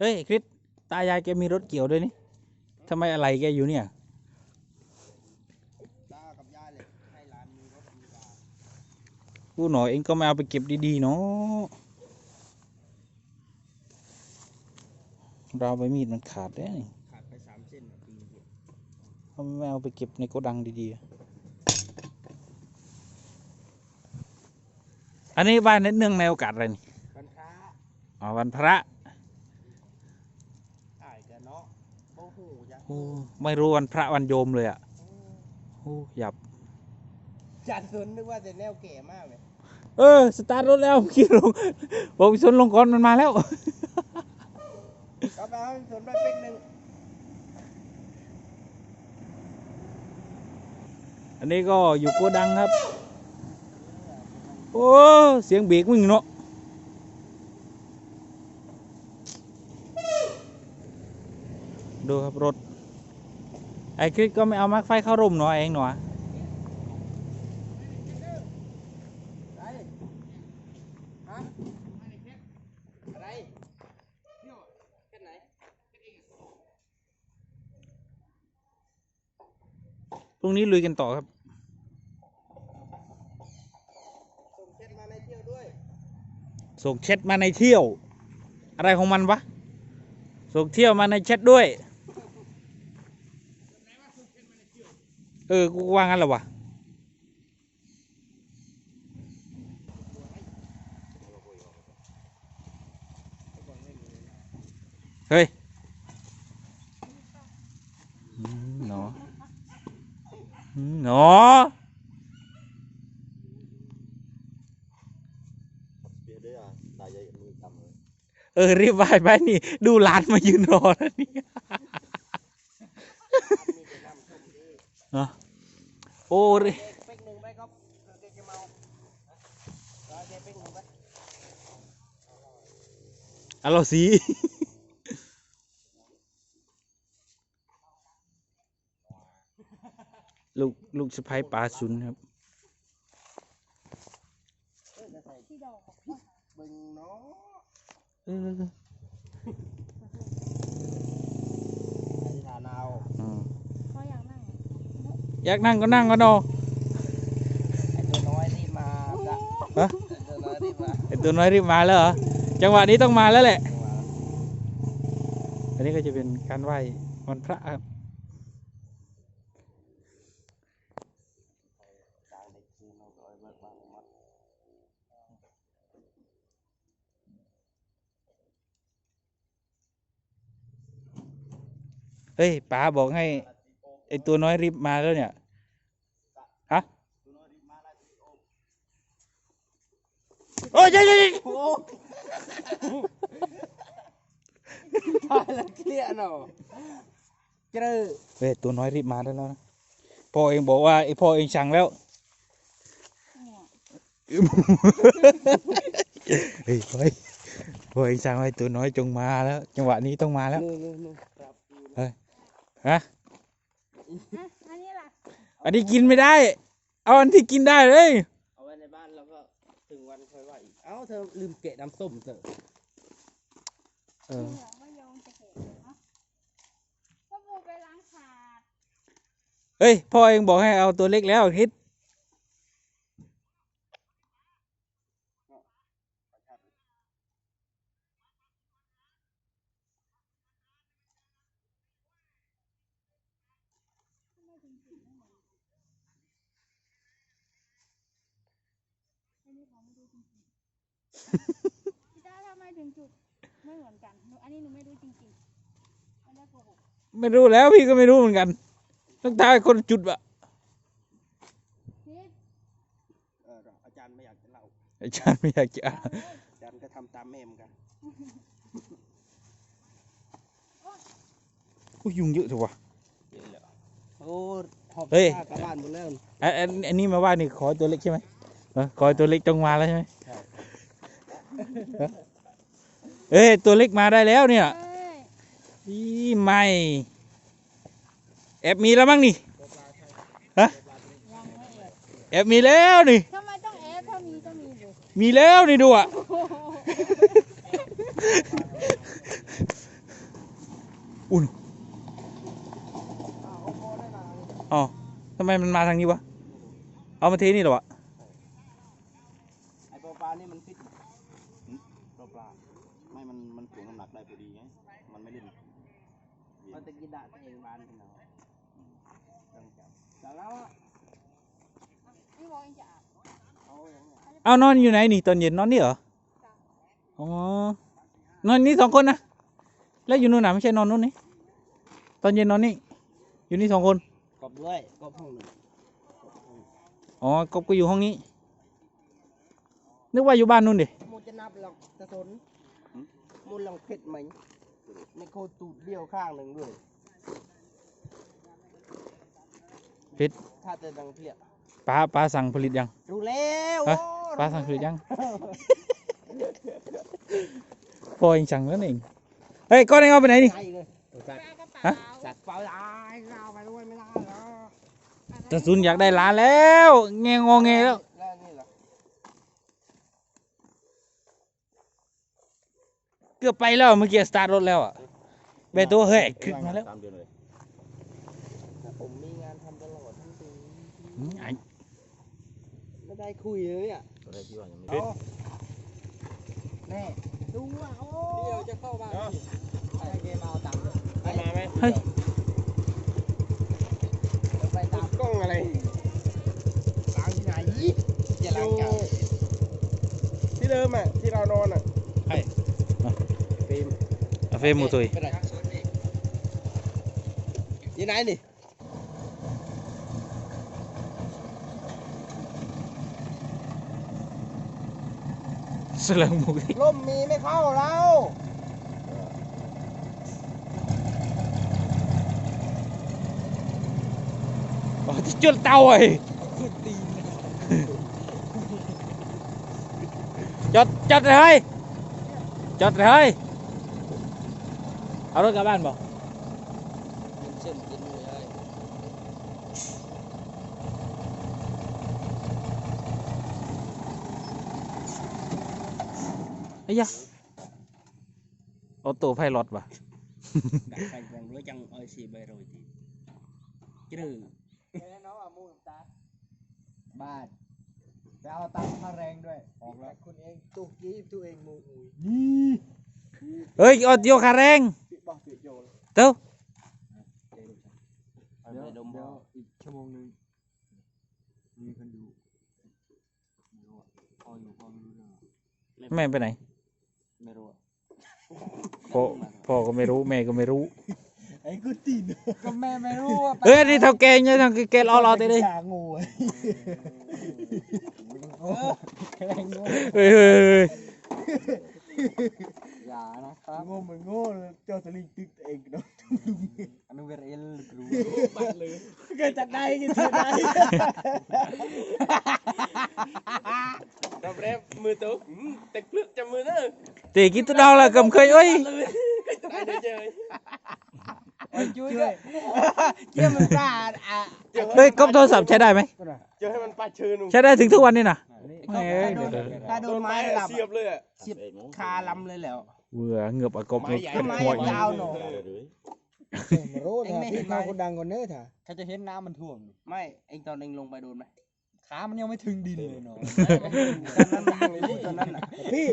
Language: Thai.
เฮ้ยคริสตายายแกมีรถเกี่ยวด้วยนี่ทำไมอะไรแกอยู่เนี่ยตากับยายเลยให้หลานมีรถมีลากูหน่อยเองก็ไม่เอาไปเก็บดีๆเนาะเราวใบมีดมันขาดแล้วนี่ขาดไปสามเส้นปีเดียวเขาไม่เอาไปเก็บในโกดังดีๆ อันนี้บ้านเนื่องในโอกาสอะไรนี่วันพระอ๋อวันพระ อ้ายแกเนาะโอ้โหยะ โอ้ ไม่รู้วันพระวันโยมเลยอะโอ้หยับจันทนนึกว่าจะแนวแก่มากเลย เออ สตาร์ทรถแล้วขี่ลงบอกชนลงก่อนมันมาแล้วเอาไปเอาสวนไปเป็กหนึ่งอันนี้ก็อยู่โกดังครับ โอ้ เสียงเบรกมึงเนาะดูครับรถ ไอ้คริสก็ไม่เอามาร์คไฟเข้าร่มหนอเองหนอพรุ่งนี้ลุยกันต่อครับส่งเช็ดมาในเที่ยวด้วยส่งแชทมาในเที่ยว อะไรของมันวะส่งเที่ยวมาในแชทด้วย เออ กูว่างั้นแหละวะเฮ้ยอืมหนออืมหนอเดี๋ยวด้วยอะตายายมือกำเลยเออรีบไปไปนี่ ดูหลานมายืนรอแล้วนี่นี่ไปนำชมดิ เนาะ โอ้เป็กหนึ่งไปครับเดี๋ยวแกจะเมาเอาแกเป็กหนึ่งไปอะเรสีลูกลูกสะพ้ายปลาซุนครับเออกบึงเนาะ อยากนั่งก็นั่งก็นอไอ้ตัวน้อยรีบมาจ้ะฮะไอ้ตัวน้อยรีบมาไอตัวน้อยรีบมาแล้วเหรอจังหวะนี้ต้องมาแล้วแหละ อันนี้ก็จะเป็นการไหว้วันพระครับจางเด็กคืนเราก็เอาไว้เบิกบานมัดเฮ้ยป๋าบอกให้ ไอตัวน้อยรีบมาแล้วเนี่ย ฮะโอ้ยเดี๋ยวเดี๋ยวเดี๋ยวโอ้ตายแล้วเครียดเนาะเจอเฮ้ยตัวน้อยรีบมาได้แล้วนะ พ่อเองบอกว่าไอพ่อเองสั่งแล้วเฮ้ยเฮ้ยพ่อเองสั่งให้ตัวน้อยจงมาแล้ว จังหวะนี้ต้องมาแล้วนู่นนู่นนู่นครับฮะ อะอันนี้ล่ะอันนี้กินไม่ได้ เอาอันที่กินได้เลย เอาไว้ในบ้านแล้วก็ถึงวันค่อยว่าอีก เอ้าเธอลืมเกะน้ำส้มเธอเออ เหลืองไม่ยอมจะเห็นเนาะก็ปูไปล้างถาดเฮ้ยพ่อเองบอกให้เอาตัวเล็กแล้วคิด พี่จ้าทำไมถึงจุดไม่เหมือนกันหนูอันนี้หนูไม่รู้จริงๆไม่ได้โกหกไม่รู้แล้วพี่ก็ไม่รู้เหมือนกัน ต้องทายคนจุดอะคิดเอออาจารย์ไม่อยากจะเล่าอาจารย์ไม่อยากจะอานอาจารย์ก็ทำตามแม่เหมือนกันโอ้ยยุงเยอะจังวะเยอะเลยโอ้หอบเฮ้ย ผ้ากลับบ้านหมดแล้ว อันอันอันนี้มาว่านี่ขอตัวเล็กใช่ไหม คอยตัวเล็กจงมาแล้วใช่ไหมเอ้ยตัวเล็กมาได้แล้วเนี่ยอีไม่แอบมีแล้วมั้งนี่ฮะแอบมีแล้วนี่ทำไมต้องแอบถ้ามีก็มีดูมีแล้วนี่ดูอะอุ้นอ๋อทำไมมันมาทางนี้วะ เอามาเทนี่หรอวะ มันไม่เล่นมันตะกี้ด่าตัวเองบ้านเป็นเราต้องจับจับแล้วอะนี่บอกเองจะอาบเอาอย่างเงี้ยเอานอนอยู่ไหนนี่ตอนเย็นนอนนี่เหรอ อ๋อ นอนนี่สองคนนะ แล้วอยู่นู่นน่ะไม่ใช่นอนนู่นนี่ ตอนเย็นนอนนี่ อยู่นี่สองคน กบด้วยกบห้องหนึ่งอ๋อกบก็อยู่ห้องนี้ นึกว่าอยู่บ้านนู่นดิมูจะนับหรอกจะสนมูลองเผ็ดไหม ในโคตูดเดียวข้างหนึ่งด้วยเผ็ดถ้าจะดังเพียป้าป้าสั่งผลิตยังรู้แล้วฮะโอ้ป้าสั่งผลิตยังพ่อเองสั่งแล้วนี่เองเฮ้ยก้อนเองเอาไปไหนนี่ใช่เลยไปเอากระเป๋าฮะสัตว์เปล่าตายเราไปด้วยไม่ได้หรอกตะซุนอยากได้ร้านแล้วแงงอแงแล้ว แล้วนี่เหรอ เกือบไปแล้วเมื่อกี้สตาร์ทรถแล้วอะเบโตเฮ้ยขึ้นมาแล้วสามเดือนเลยผมมีงานทำตลอดทั้งปีอืมไอ้ไม่ได้คุยเลยอะตอนแรกที่ว่ายังไม่เอาแน่ดูอะโอ้เดี๋ยวจะเข้าบ้านไอ้เกมเอาตังค์เลยมาไหมเฮ้ยไปตามกล้องอะไรล้างที่ไหนจะล้างจานที่เดิมอะที่เรานอนอะ ฟิล์มอาเฟมูตุยไปไหนที่ไหนนี่สลัง chót rồi áo đó cả bạn bảo ấy da. Ô tô phải lọt vào. Chứ ba ไปเอาตังค่าแรงด้วยออกแล้วคุณเองตุกยี่ตัวเองมูอุยเฮ้ยเอาเดียวคาแรงปิดบอกปิดโยนเต้า Ở đây đông เดี๋ยว bò อีกชั่วโมงหนึงมีคนอยู่ไม่รู้อะพออยู่พอไม่รู้เรื่องอะแม่ไปไหน mê rồi พ่อพ่อก็ไม่รู้แม่ก็ไม่รู้ไอ้กูตีนก็แม่ไม่รู้ว่าเฮ้ยอันนี่เท่าแกเนี่ยทางแกรอรอเตะเลยชางูไอ้โอ้แรงงู เฮ้ยเฮ้ยเฮ้ยอย่านะครับงูเหมือนงูเลยเจ้าสลิงตึกเองเนาะอันนั้นเวรเอลรู้บัดเลยเกิดจากใดกินจากใด Rồi em mưa tớ Tạch nước cho mưa nữa เตะกินตัวดาวละกำเคยเอ้ย Đây để chơi ช่วยด้วยเกี่ยมันกล้าอะเฮ้ยกบโทรศัพท์ใช้ได้ไหม Chơi ให้มันปลาเชิญใช้ได้ถึงทุกวันนี่นะถ้าเอ้ยเดี๋ยวเดี๋ยวถ้าโดนไม้หลับเสียบเลยอะเสียบคาลำเลยแล้ว เบื่อเหงือบอะกบไม้ใหญ่เป็นไม้หัวอีกยาวหน่อยเลยไม่รู้เอ็งไม่ถ้าเห็พี่นไหมมาคนดังกว่าเนื้อถ่ะเขาจะเห็นน้ำมันท่วมไม่เองตอนเองลงไปโดนไหมขามันยังไม่ถึงดินเลยเนาะตอนนั้นมันยังไม่รู้ตอนนั้นน่ะพี่